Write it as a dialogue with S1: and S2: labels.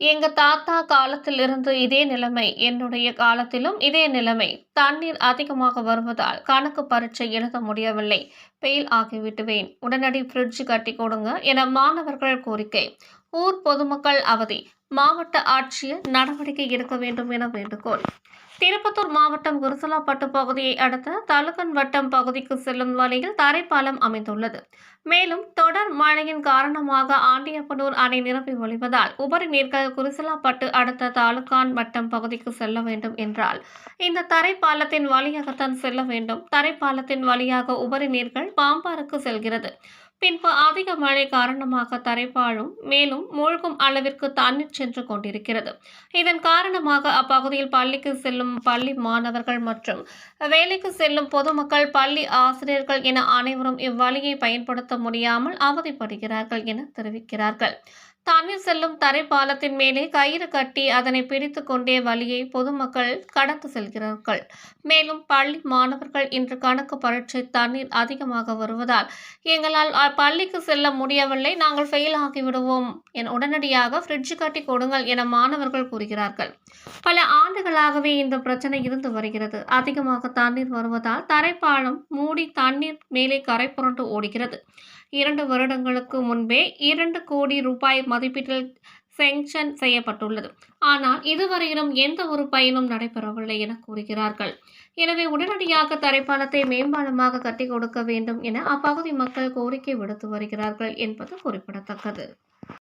S1: எங்க தாத்தா காலத்தில் இருந்து இதே நிலைமை என்னுடைய காலத்திலும் இதே நிலைமை. தண்ணீர் அதிகமாக வருவதால் கணக்கு பரீட்சை எழுத முடியவில்லை. பெயில் ஆகிவிட்டுவேன் உடனடி ஃப்ரிட்ஜ் கட்டி கொடுங்க என மாணவர்கள் கோரிக்கை. ஊர் பொதுமக்கள் அவதி. மாவட்ட ஆட்சியர் நடவடிக்கை எடுக்க வேண்டும் என வேண்டுகோள். திருப்பத்தூர் மாவட்டம் குருசலாப்பட்டு பகுதியை அடுத்த தலுக்கன் வட்டம் பகுதிக்கு செல்லும் வழியில் தரைப்பாலம் அமைந்துள்ளது. மேலும் தொடர் மழையின் காரணமாக ஆண்டியப்பனூர் அணை நிரம்பி ஒழிவதால் உபரி நீர்கள் குருசலாப்பட்டு அடுத்த தாலுகான் வட்டம் பகுதிக்கு செல்ல வேண்டும் என்றால் இந்த தரைப்பாலத்தின் வழியாகத்தான் செல்ல வேண்டும். தரைப்பாலத்தின் வழியாக உபரி நீர்கள் பாம்பாருக்கு செல்கிறது. பின்பு அதிக மழை காரணமாக தரைப்பாழும் மேலும் மூழ்கும் அளவிற்கு தண்ணீர் சென்று கொண்டிருக்கிறது. இதன் காரணமாக அப்பகுதியில் பள்ளிக்கு செல்லும் பள்ளி மாணவர்கள் மற்றும் வேலைக்கு செல்லும் பொதுமக்கள் பள்ளி ஆசிரியர்கள் என அனைவரும் இவ்வழியை பயன்படுத்த முடியாமல் அவதிப்படுகிறார்கள் என தெரிவிக்கிறார்கள். தண்ணீர் செல்லும் தரைப்பாலத்தின் மேலே கயிறு கட்டி அதனை பிடித்து கொண்டே வழியை பொதுமக்கள் கடந்து செல்கிறார்கள். மேலும் பள்ளி மாணவர்கள் இன்று கணக்கு பரீட்சை தண்ணீர் அதிகமாக வருவதால் எங்களால் பள்ளிக்கு செல்ல முடியவில்லை நாங்கள் ஃபெயில் ஆகிவிடுவோம். என உடனடியாக ஃப்ரிட்ஜ் கட்டி கொடுங்கள் என மாணவர்கள் கூறுகிறார்கள். பல ஆண்டுகளாகவே இந்த பிரச்சனை இருந்து வருகிறது. அதிகமாக தண்ணீர் வருவதால் தரைப்பாலம் மூடி தண்ணீர் மேலே கரை புரண்டு ஓடுகிறது. இரண்டு வருடங்களுக்கு முன்பே இரண்டு கோடி ரூபாய் மதிப்பீட்டில் செங்ஷன் செய்யப்பட்டுள்ளது. ஆனால் இதுவரையிலும் எந்த ஒரு பயனும் நடைபெறவில்லை என கூறுகிறார்கள். எனவே உடனடியாக தரைப்பாலத்தை மேம்பாலமாக கட்டி கொடுக்க வேண்டும் என அப்பகுதி மக்கள் கோரிக்கை விடுத்து வருகிறார்கள் என்பது குறிப்பிடத்தக்கது.